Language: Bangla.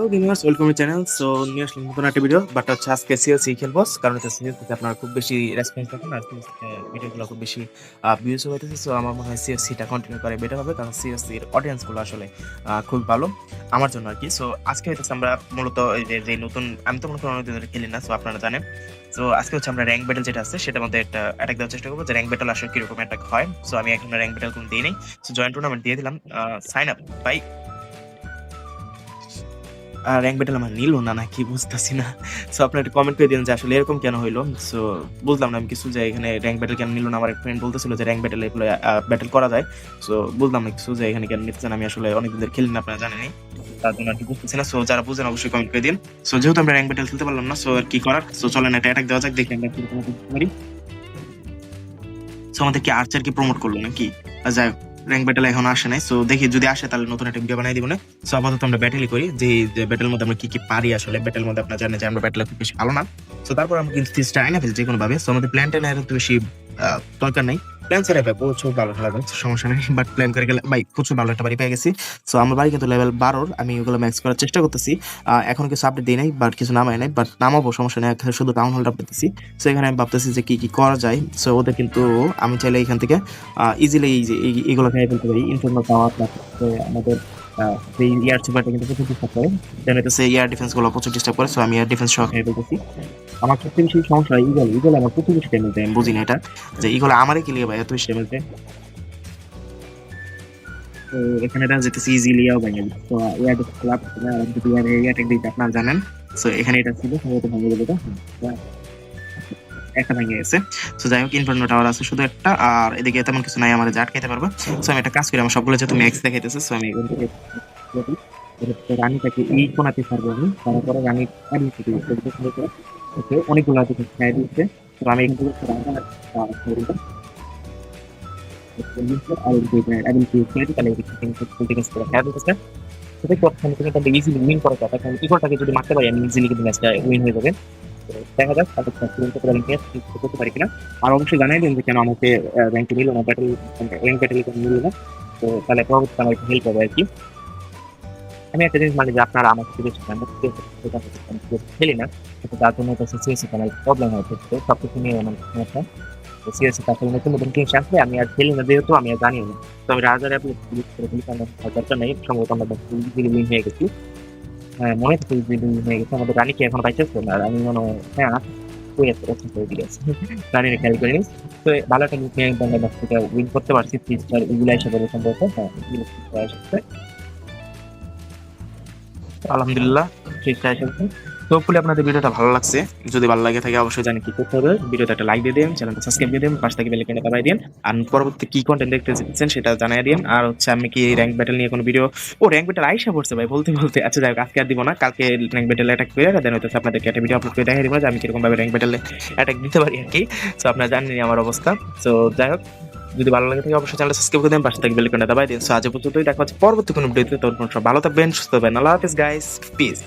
তো gamers welcome to channel so নিয়ে আসলাম নতুন একটা ভিডিও বাট হচ্ছে আজকে সিএসসি খেলব কারণ হচ্ছে সিএসসিতে আপনার খুব বেশি রেসপন্স থাকুন আর ভিডিওগুলো খুব বেশি ভিউজ হইতেছে। সো আমার মনে হয় সিএসসিটা কন্টিনিউ করে বেটার হবে, কারণ সিএসসির অডিয়েন্সগুলো আসলে খুব ভালো, আমার জন্য আর কি সো আজকে হইতেছে আমরা মূলত যে নতুন, আমি তো করি অনেকদিন ধরে খেলি না সো আপনারা জানেন। সো আজকে হচ্ছে আমরা র্যাঙ্ক ব্যাটেল যেটা আছে, সেটার মধ্যে একটা অ্যাটাক দেওয়ার চেষ্টা করব। যে র্যাঙ্ক ব্যাটেল আসলে কীরকম অ্যাটাক হয় সো আমি এখন র্যাঙ্ক ব্যাটেল কোনো দিই নেই সো জয়েন্ট টুর্নামেন্ট দিয়ে দিলাম sign up by rank battle আমার নিল না নাকি, বুঝতেছি না। সো আপনার একটা কমেন্ট করে দিন যে আসলে এরকম কেন হইল। সো বুঝলাম না আমি কিছু যে এখানে র্যাঙ্ক ব্যাটেল কেন নিল না। আমার এক ফ্রেন্ড বলতেছিল যে র্যাঙ্ক ব্যাটেল এগুলো ব্যাটেল করা যায়। সো বুঝলাম না কিছু যে এখানে কেন নিচ্ছেন আমি আসলে অনেকদিন ধরে খেলি না, আপনারা জানেনি তার জন্য আর কি বুঝতেছি না। সো যারা বুঝেন অবশ্যই কমেন্ট করে দিন। সো যেহেতু আমরা র্যাঙ্ক ব্যাটেল খেলতে পারলাম না সো আর কি করার? সো চলেন একটা অ্যাটাক দেওয়া যাক, দেখি আমরা কীরকম করতে পারি। সো আমাদের কি আর্চার কি প্রমোট করল নাকি? যাই হোক র্যাঙ্ক ব্যাটেল এখন আসে নাই। সো দেখি যদি আসে, তাহলে নতুন একটা ভিডিও বানাই দিব না। সো আপাতত আমরা ব্যাটেলই করি। যে ব্যাটেল মধ্যে আমরা কি কি পারি আসলে ব্যাটেল মধ্যে আপনারা জানেন যে আমরা ব্যাটেল খুব বেশি ভালো না। সো তারপর আমরা কিন্তু তিরিশটা আইনা ফেলছি যে কোনো ভাবে সো আমাদের প্ল্যানটা টেন এত বেশি দরকার নাই। প্ল্যান ছাড়া পাই প্রচুর ভালো খেলা যায়, সমস্যা নেই বাট প্ল্যান করে গেলে ভাই প্রচুর ভালো একটা বাড়ি পেয়ে গেছি। সো আমার বাড়ি কিন্তু লেভেল বারোর আমি ওগুলো ম্যাক্স করার চেষ্টা করতেছি। এখন কিছু আপডেট দিই নাই বাট কিছু নামাই নাই বাট নামাবো সমস্যা নেই শুধু টাউন হলটা পেতেছি সো এখানে আমি ভাবতেছি যে কি কি করা যায়। সো ওদের কিন্তু আমি চাইলে এখান থেকে ইজিলি এই যে এই- খেয়ে ফেলতে পারি ইন্টারনাল পাওয়ার আমাদের এই ইয়ার সুপারটা কিন্তু প্রচুর ডিস্টার্ব করে। ডিফেন্সগুলো প্রচুর ডিস্টার্ব করে সো আমি ইয়ার ডিফেন্স সহ খেয়ে ফেলতেছি আমার বেশি সমস্যা ইগল ইগল আমার প্রচুর বেশি ড্যামেজ দেয় আমি বুঝি না এটা। যে ইগল আমারই খেলিয়ে ভাই এত বেশি ড্যামেজ দেয়? তো এখানে এটা যেতেছি ভেঙে। তো ইয়ার ক্লাব যদি দিতে আপনারা জানেন সো এখানে এটা ছিল সম্ভবত ভেঙে দেবে হ্যাঁ, একটা ভেঙে গেছে। তো যাই হোক ইনফার্নো টাওয়ার আছে শুধু একটা, আর এদিকে তেমন কিছু নাই আমার যা আটকাইতে পারব। সো আমি একটা কাজ করি, আমার সবগুলো যেহেতু ম্যাক্স দেখাইতেছে সো আমি এখান থেকে রানীটাকে এই কোনাতে ছাড়বো আমি। তারপরে রানী ওকে, অনেকগুলো আছে খাই দিচ্ছে। তো আমি এখান থেকে ইজিলি উইন করা যায় তাহলে যদি মারতে পারি, আমি ইজিলি কিন্তু ম্যাচটা উইন হয়ে যাবে। দেখা যাক তাদের পূরণ করতে পারি কিনা করতে পারি কিনা আর অবশ্যই জানাই দিন যে কেন আমাকে র্যাঙ্কে নিল না ব্যাটেল র্যাঙ্ক ব্যাটেল নিল না তো তাহলে পরবর্তী আমার একটু হেল্প হবে আর কি আমি একটা জিনিস মানে যে আপনারা আমার থেকে বেশি জানেন, সেটা হচ্ছে আমি CS খেলি না কিন্তু তার জন্য তো সিএসসি আমার প্রবলেম হয় তো সব কিছু নিয়ে আমার সমস্যা তো সিএসসি তারপরে নতুন নতুন জিনিস আসলে আমি আর খেলি না যেহেতু আমি আর জানিও না তো আমি রাজার অ্যাপ্লাই ক্লিক করে দিই কারণ আমার দরকার নেই সম্ভবত আমরা ইজিলি উইন হয়ে গেছি হ্যাঁ মনে হচ্ছে উইন হয়ে গেছে আমাদের রানী কি এখন পাইতেছে আর আমি মনে হয় হ্যাঁ ওই আছে দিয়ে গেছে রানীর খেয়াল করে নিস। তো ভালো একটা নিয়ে আমরা ম্যাচ থেকে উইন করতে পারছি থ্রি এগুলো হিসাবে সম্ভবত হ্যাঁ এগুলো আলহামদুলিল্লাহ স্টার এসেছে তো হopefully আপনাদের ভিডিওটা ভালো লাগছে। যদি ভালো লাগে থাকে, অবশ্যই জানি কি করতে হবে। ভিডিওতে একটা লাইক দিয়ে দিন চ্যানেলটা সাবস্ক্রাইব দিয়ে দিন, পাশ থেকে বেল আইকনটা দাবাই দিন। আর পরবর্তী কি কন্টেন্ট দেখতে চাচ্ছেন সেটা জানাই দিন। আর হচ্ছে আমি কি র্যাঙ্ক ব্যাটেল নিয়ে কোনো ভিডিও ও র্যাঙ্ক ব্যাটেল আইসা পড়ছে ভাই, বলতে বলতে। আচ্ছা যাই আজকে আর দিব না। কালকে র্যাঙ্ক ব্যাটেল অ্যাটাক করে দেন হয়তো আপনাদেরকে একটা ভিডিও আপলোড করে দেখাই দিব যে আমি কীরকম ভাবে র্যাঙ্ক ব্যাটেলে অ্যাটাক দিতে পারি আর কি। তো আপনারা জানেনই আমার অবস্থা। তো যাই হোক যদি ভালো লাগে থাকে অবশ্যই চ্যানেলটা সাবস্ক্রাইব করে দেন পাশে থাকবে বেল আইকনটা দাবাই দিন সো আজ পর্যন্তই। দেখা হচ্ছে পরবর্তী কোনো ভিডিওতে তখন সব ভালো থাকবেন, সুস্থ থাকবেন। আল্লাহ হাফিজ গাইস পিস